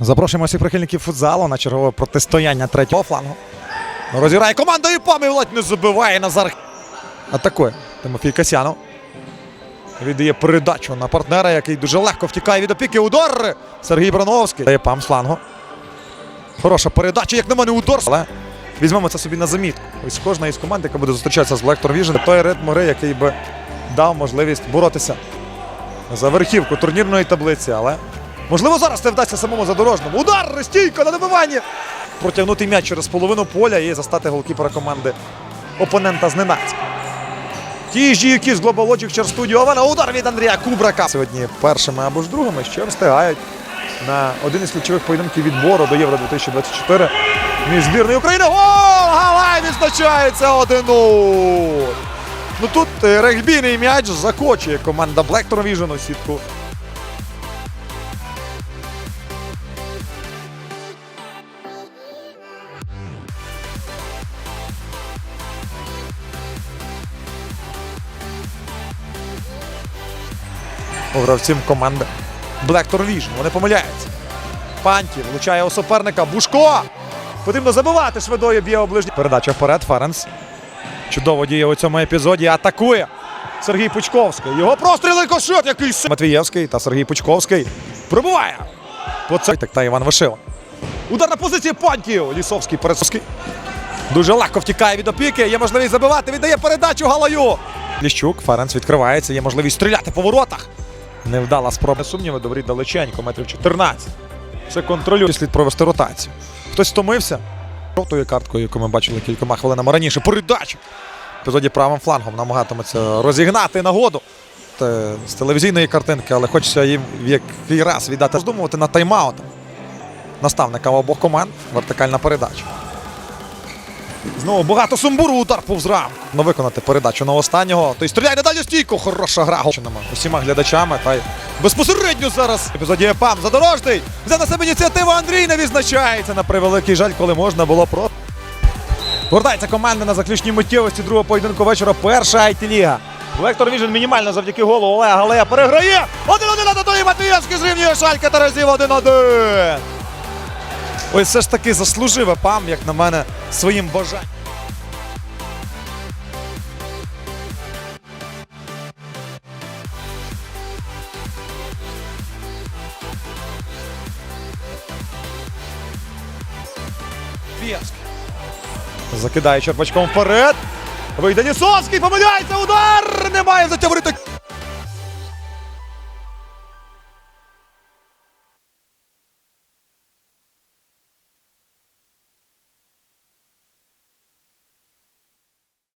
Запрошуємо всіх прихильників футзалу на чергове протистояння третього флангу. Розіграє команда і помилать не забиває Назар. Атакує Тимофій Касянов. Віддає передачу на партнера, який дуже легко втікає від опіки. Удар! Сергій Брановський. Дає пам з флангу. Хороша передача, як на мене, удар. Але візьмемо це собі на замітку. Ось кожна із команд, яка буде зустрічатися з Black Vision, той ритм гри, який би дав можливість боротися за верхівку турнірної таблиці. Але можливо зараз це вдасться самому задорожному. Удар! Стійка на добиванні! Протягнути м'яч через половину поля і застати голкіпера команди опонента зненацька. Ті ж які з Global Logic через студію Овена. Удар від Андрія Кубрака. Сьогодні першими або ж другими ще встигають на один із ключових поєдинків відбору до Євро 2024 між збірною України. Гол! Галай відзначається 1-0. Ну тут е, регбійний м'яч закочує команда Black Vision у сітку. Гравців команди Black Vision. Вони помиляються. Панті влучає у суперника. Бушко! Потрібно забивати швидою б'є у ближній. Передача вперед. Ференс. Чудово діє у цьому епізоді. Атакує Сергій Пучковський. Його простріли кошот, який с- Матвієвський та Сергій Пучковський. Пробиває. По це так та Іван Вишила. Удар на позиції Пантів. Лісовський Пересовський. Дуже легко втікає від опіки. Є можливість забивати. Віддає передачу Галаю. Ліщук. Ференс відкривається. Є можливість стріляти по воротах. Невдала спроба. Сумніви добрі далеченько, метрів 14. Все контролює. Слід провести ротацію. Хтось втомився. Жовтою карткою, яку ми бачили кількома хвилинами раніше. Передача. Епізоді правим флангом намагатиметься розігнати нагоду з телевізійної картинки, але хочеться їм в який раз віддати роздумувати на тайм-аут. Наставника обох команд. Вертикальна передача. Знову багато сумбуру удар повз рамку. Ну, виконати передачу на останнього. Той стріляє на дальню стійку. Хороша гра. Усіма глядачами. Та й безпосередньо зараз. В епізоді ЕПАМ задорожний. Взяв на себе ініціативу Андрій не відзначається. На превеликий жаль, коли можна було про. Повертається команда на заключній миттєвості другого поєдинку вечора. Перша IT-ліга. Лектор Віжен мінімально завдяки голу Олега Галея переграє. 1-1 на Татої Матвієвський зрівнює Шалька Таразів 1-1. Ось все ж таки заслужив ЕПАМ, як на мене, своїм бажанням. Закидає черпачком вперед. Вийде Нісовський, помиляється, удар! Немає затягнути.